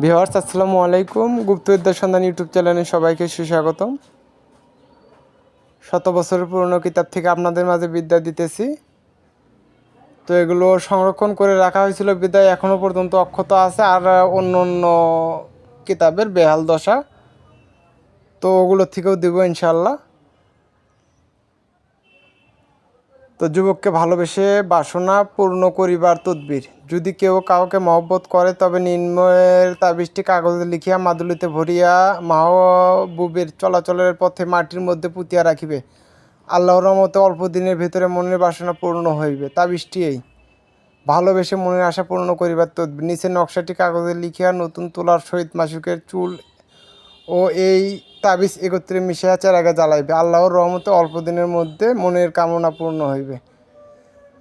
Viewers আসসালামু আলাইকুম। গুপ্তবিদ্যার সন্ধান ইউটিউব চ্যানেলে সবাইকে সুস্বাগতম। শত বছরের পুরনো কিতাব থেকে আপনাদের মাঝে বিদ্যা দিতেছি। তো এগুলো সংরক্ষণ করে রাখা হয়েছিল বিদ্যায় এখনও পর্যন্ত অক্ষত আছে, আর অন্য অন্য কিতাবের বেহাল দশা। তো ওগুলো থেকেও দেবো ইনশাল্লাহ তো যুবককে ভালোবেসে বাসনা পূর্ণ করিবার তদ্বির। যদি কেউ কাউকে মহব্বত করে, তবে নিম্নের তাবিজটি কাগজে লিখিয়া মাদুলিতে ভরিয়া মাহবুবের চলাচলের পথে মাটির মধ্যে পুঁতিয়া রাখিবে। আল্লাহর মতো অল্প দিনের ভিতরে মনের বাসনা পূর্ণ হইবে। তাবিজটি এই। ভালোবেসে মনের আশা পূর্ণ করিবার তদ্বির। নিচে নকশাটি কাগজে লিখিয়া নতুন তোলার সহিত মাসুকের চুল ও এই তাবিজ একত্রে মিশিয়া চেরাগে জ্বালাইবে। আল্লাহর রহমতে অল্প দিনের মধ্যে মনের কামনা পূর্ণ হইবে।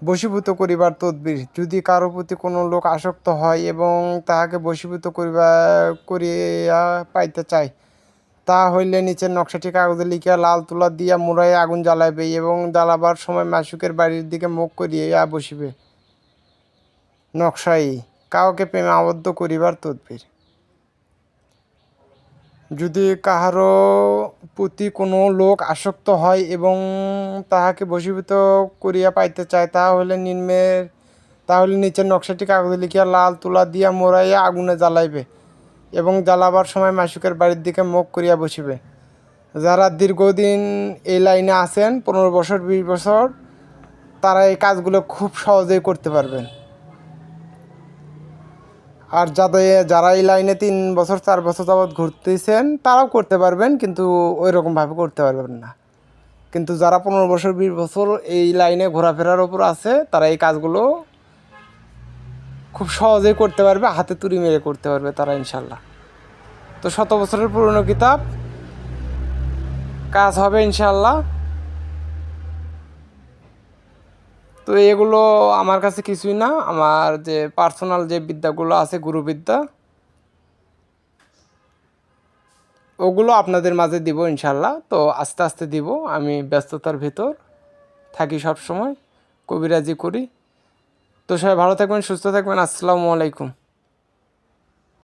বশীভূত করিবার তদবির, যদি কারও প্রতি কোনো লোক আসক্ত হয় এবং তাহাকে বশীভূত করিবা, করিয়া পাইতে চায়, তা হইলে নিচের নকশাটি কাগজে লিখিয়া লাল তুলা দিয়া মুড়াইয়া আগুন জ্বালাইবে এবং জ্বালাবার সময় মাসুকের বাড়ির দিকে মুখ করিয়া বসিবে। নকশাই, কাউকে প্রেমে আবদ্ধ করিবার তদবির। যদি কাহারও প্রতি কোনো লোক আসক্ত হয় এবং তাহাকে বশীভূত করিয়া পাইতে চায়, তাহলে নিম্নের তাহলে নিচের নকশাটি কাগজে লিখিয়া লাল তুলা দিয়া মোড়াইয়া আগুনে জ্বালাইবে এবং জ্বালাবার সময় মাসুকের বাড়ির দিকে মুখ করিয়া বসিবে। যারা দীর্ঘদিন এই লাইনে আছেন, পনেরো বছর, বিশ বছর, তারা এই কাজগুলো খুব সহজেই করতে পারবেন। আর যাদের, যারা এই লাইনে তিন বছর, চার বছর যাবৎ ঘুরতেছেন, তারাও করতে পারবেন, কিন্তু ওই রকমভাবে করতে পারবেন না। কিন্তু যারা পনেরো বছর, বিশ বছর এই লাইনে ঘোরাফেরার ওপর আছে, তারা এই কাজগুলো খুব সহজেই করতে পারবে, হাতে তুড়ি মেরে করতে পারবে তারা, ইনশাল্লাহ। তো শত বছরের পুরনো কিতাব, কাজ হবে ইনশাল্লাহ। তো এগুলো আমার কাছে কিছুই না। আমার যে পার্সোনাল যে বিদ্যাগুলো আছে, গুরুবিদ্যা, ওগুলো আপনাদের মাঝে দিব ইনশাল্লাহ। তো আস্তে আস্তে দিব, আমি ব্যস্ততার ভেতর থাকি সব সময় কবিরাজি করি। তো সবাই ভালো থাকবেন, সুস্থ থাকবেন। আসসালামু আলাইকুম।